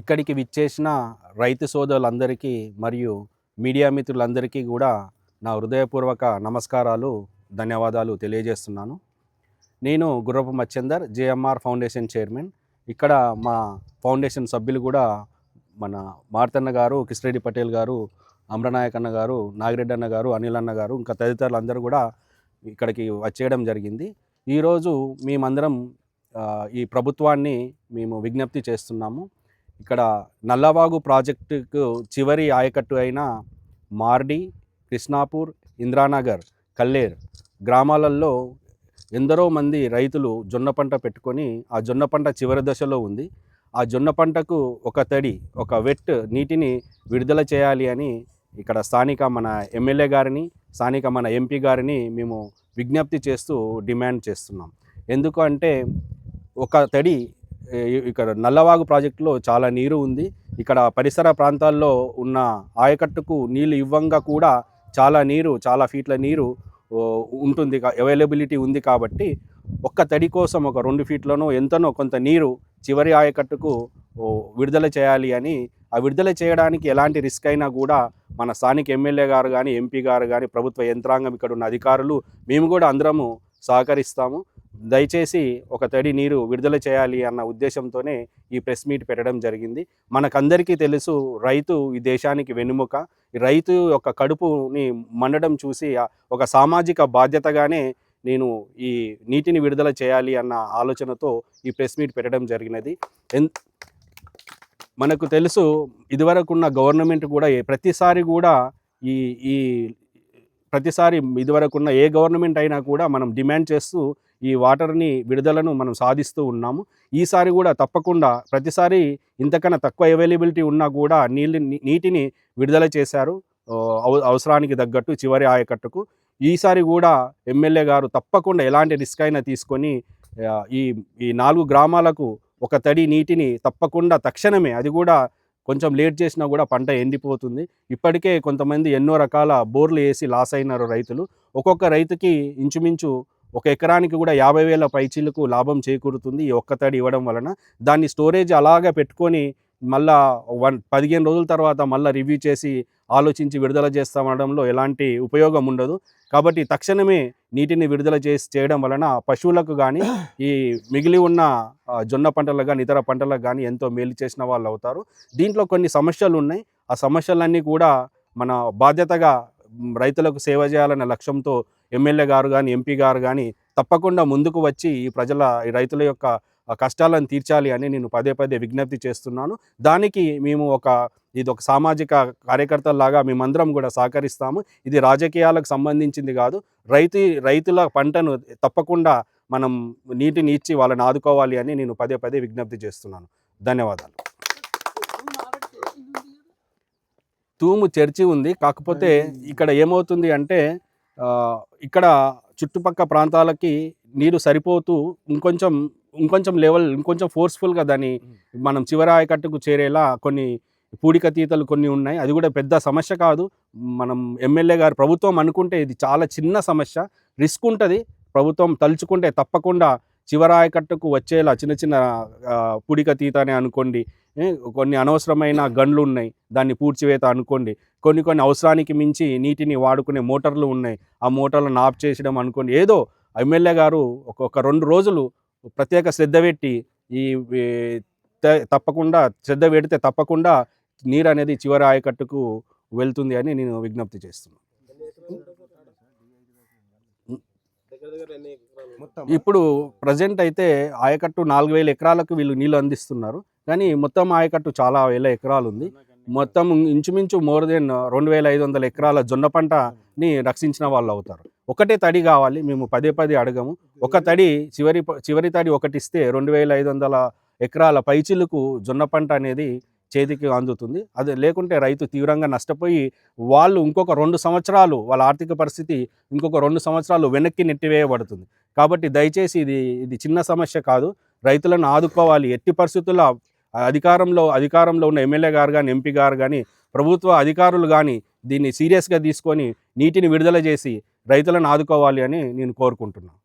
ఇక్కడికి విచ్చేసిన రైతు సోదరులందరికీ మరియు మీడియా మిత్రులందరికీ కూడా నా హృదయపూర్వక నమస్కారాలు ధన్యవాదాలు తెలియజేస్తున్నాను. నేను గుర్రపు మచ్చేందర్ జేఎంఆర్ ఫౌండేషన్ చైర్మన్. ఇక్కడ మా ఫౌండేషన్ సభ్యులు కూడా మన మార్తన్న గారు కిష్రెడ్డి పటేల్ గారు అమ్రనాయక్ అన్న గారు నాగిరెడ్డి అన్న గారు అనిల్ అన్న గారు ఇంకా తదితరులు అందరూ కూడా ఇక్కడికి వచ్చేయడం జరిగింది. ఈరోజు మేమందరం ఈ ప్రభుత్వాన్ని మేము విజ్ఞప్తి చేస్తున్నాము. ఇక్కడ నల్లవాగు ప్రాజెక్టుకు చివరి ఆయకట్టు అయిన మార్డి కృష్ణాపూర్ ఇంద్రానగర్ కల్లేర్ గ్రామాలలో ఎందరో మంది రైతులు జొన్న పంట పెట్టుకొని ఆ జొన్న పంట చివరి దశలో ఉంది. ఆ జొన్న పంటకు ఒక తడి ఒక వెట్ నీటిని విడుదల చేయాలి అని ఇక్కడ స్థానిక మన ఎమ్మెల్యే గారిని స్థానిక మన ఎంపీ గారిని మేము విజ్ఞప్తి చేస్తూ డిమాండ్ చేస్తున్నాం. ఎందుకంటే ఒక తడి ఇక్కడ నల్లవాగు ప్రాజెక్టులో చాలా నీరు ఉంది. ఇక్కడ పరిసర ప్రాంతాల్లో ఉన్న ఆయకట్టుకు నీళ్ళు ఇవ్వంగా కూడా చాలా నీరు చాలా ఫీట్ల నీరు ఉంటుంది అవైలబిలిటీ ఉంది కాబట్టి ఒక్క తడి కోసం ఒక రెండు ఫీట్లను ఎంతనో కొంత నీరు చివరి ఆయకట్టుకు విడుదల చేయాలి అని ఆ విడుదల చేయడానికి ఎలాంటి రిస్క్ అయినా కూడా మన స్థానిక ఎమ్మెల్యే గారు కానీ ఎంపీ గారు కానీ ప్రభుత్వ యంత్రాంగం ఇక్కడ ఉన్న అధికారులు మేము కూడా అందరము సహకరిస్తాము. దయచేసి ఒక తడి నీరు విడుదల చేయాలి అన్న ఉద్దేశంతోనే ఈ ప్రెస్ మీట్ పెట్టడం జరిగింది. మనకందరికీ తెలుసు రైతు ఈ దేశానికి వెన్నుముక. ఈ రైతు యొక్క కడుపుని మండడం చూసి ఒక సామాజిక బాధ్యతగానే నేను ఈ నీటిని విడుదల చేయాలి అన్న ఆలోచనతో ఈ ప్రెస్ మీట్ పెట్టడం జరిగినది. ఎన్ మనకు తెలుసు ఇదివరకున్న గవర్నమెంట్ కూడా ప్రతిసారి కూడా ఈ ఈ ప్రతిసారి ఇదివరకున్న ఏ గవర్నమెంట్ అయినా కూడా మనం డిమాండ్ చేస్తూ ఈ వాటర్ని విడుదలను మనం సాధిస్తూ ఉన్నాము. ఈసారి కూడా తప్పకుండా ప్రతిసారి ఇంతకన్నా తక్కువ అవైలబిలిటీ ఉన్నా కూడా నీళ్ళు నీటిని విడుదల చేశారు. అవ- అవసరానికి తగ్గట్టు చివరి ఆయకట్టుకు. ఈసారి కూడా ఎమ్మెల్యే గారు తప్పకుండా ఎలాంటి రిస్క్ అయినా తీసుకొని ఈ ఈ నాలుగు గ్రామాలకు ఒక తడి నీటిని తప్పకుండా తక్షణమే అది కూడా కొంచెం లేట్ చేసినా కూడా పంట ఎండిపోతుంది. ఇప్పటికే కొంతమంది ఎన్నో రకాల బోర్లు వేసి లాస్ అయినారు రైతులు. ఒక్కొక్క రైతుకి ఇంచుమించు ఒక ఎకరానికి కూడా యాభై వేల పైచీలకు లాభం చేకూరుతుంది ఈ ఒక్క తడి ఇవ్వడం వలన. దాన్ని స్టోరేజ్ అలాగే పెట్టుకొని మళ్ళా వన్ పదిహేను రోజుల తర్వాత మళ్ళీ రివ్యూ చేసి ఆలోచించి విడుదల చేస్తామనడంలో ఎలాంటి ఉపయోగం ఉండదు. కాబట్టి తక్షణమే నీటిని విడుదల చేసి చేయడం వలన పశువులకు కానీ ఈ మిగిలి ఉన్న జొన్న పంటలకు కానీ ఇతర పంటలకు కానీ ఎంతో మేలు చేసిన వాళ్ళు అవుతారు. దీంట్లో కొన్ని సమస్యలు ఉన్నాయి. ఆ సమస్యలన్నీ కూడా మన బాధ్యతగా రైతులకు సేవ చేయాలనే లక్ష్యంతో ఎమ్మెల్యే గారు కానీ ఎంపీ గారు కానీ తప్పకుండా ముందుకు వచ్చి ఈ ప్రజల ఈ రైతుల యొక్క కష్టాలను తీర్చాలి అని నేను పదే పదే విజ్ఞప్తి చేస్తున్నాను. దానికి మేము ఒక ఇది ఒక సామాజిక కార్యకర్తలాగా మేమందరం కూడా సహకరిస్తాము. ఇది రాజకీయాలకు సంబంధించింది కాదు. రైతు రైతుల పంటను తప్పకుండా మనం నీటిని ఇచ్చి వాళ్ళని ఆదుకోవాలి అని నేను పదే పదే విజ్ఞప్తి చేస్తున్నాను. ధన్యవాదాలు. తూము చర్చి ఉంది. కాకపోతే ఇక్కడ ఏమవుతుంది అంటే ఇక్కడ చుట్టుపక్క ప్రాంతాలకి నీరు సరిపోతూ ఇంకొంచెం ఇంకొంచెం లెవెల్ ఇంకొంచెం ఫోర్స్ఫుల్గా దాన్ని మనం చివరి ఆయకట్టుకు చేరేలా కొన్ని పూడిక తీతలు కొన్ని ఉన్నాయి. అది కూడా పెద్ద సమస్య కాదు. మనం ఎమ్మెల్యే గారు ప్రభుత్వం అనుకుంటే ఇది చాలా చిన్న సమస్య. రిస్క్ ఉంటుంది. ప్రభుత్వం తలుచుకుంటే తప్పకుండా చివరి ఆయకట్టుకు వచ్చేలా చిన్న చిన్న పూడిక తీత అని అనుకోండి కొన్ని అనవసరమైన గన్లు ఉన్నాయి. దాన్ని పూడ్చివేత అనుకోండి. కొన్ని కొన్ని అవసరానికి మించి నీటిని వాడుకునే మోటార్లు ఉన్నాయి. ఆ మోటార్లను ఆఫ్ చేసడం అనుకోండి. ఏదో ఎమ్మెల్యే గారు ఒక రెండు రోజులు ప్రత్యేక శ్రద్ధ పెట్టి ఈ త- తప్పకుండా శ్రద్ధ పెడితే తప్పకుండా నీరు అనేది చివరి ఆయకట్టుకు వెళ్తుంది అని నేను విజ్ఞప్తి చేస్తున్నాను ఇప్పుడు ప్రజెంట్ అయితే ఆయకట్టు నాలుగు వేల ఎకరాలకు వీళ్ళు నీళ్ళు అందిస్తున్నారు. కానీ మొత్తం ఆయకట్టు చాలా వేల ఎకరాలు ఉంది. మొత్తం ఇంచుమించు మోర్ దెన్ రెండు వేల ఐదు వందల ఎకరాల జొన్న పంటని రక్షించిన వాళ్ళు అవుతారు. ఒకటే తడి కావాలి మేము పదే పదే అడగము. ఒక తడి చివరి చివరి తడి ఒకటి ఇస్తే రెండు వేల ఐదు వందల ఎకరాల పైచిలకు జొన్న పంట అనేది చేతికి అందుతుంది. అది లేకుంటే రైతు తీవ్రంగా నష్టపోయి వాళ్ళు ఇంకొక రెండు సంవత్సరాలు వాళ్ళ ఆర్థిక పరిస్థితి ఇంకొక రెండు సంవత్సరాలు వెనక్కి నెట్టివేయబడుతుంది. కాబట్టి దయచేసి ఇది ఇది చిన్న సమస్య కాదు. రైతులను ఆదుకోవాలి. ఎట్టి పరిస్థితుల్లో అధికారంలో అధికారంలో ఉన్న ఎమ్మెల్యే గారు కానీ ఎంపీ గారు కానీ ప్రభుత్వ అధికారులు కానీ దీన్ని సీరియస్గా తీసుకొని నీటిని విడుదల చేసి రైతులను ఆదుకోవాలి అని నేను కోరుకుంటున్నాను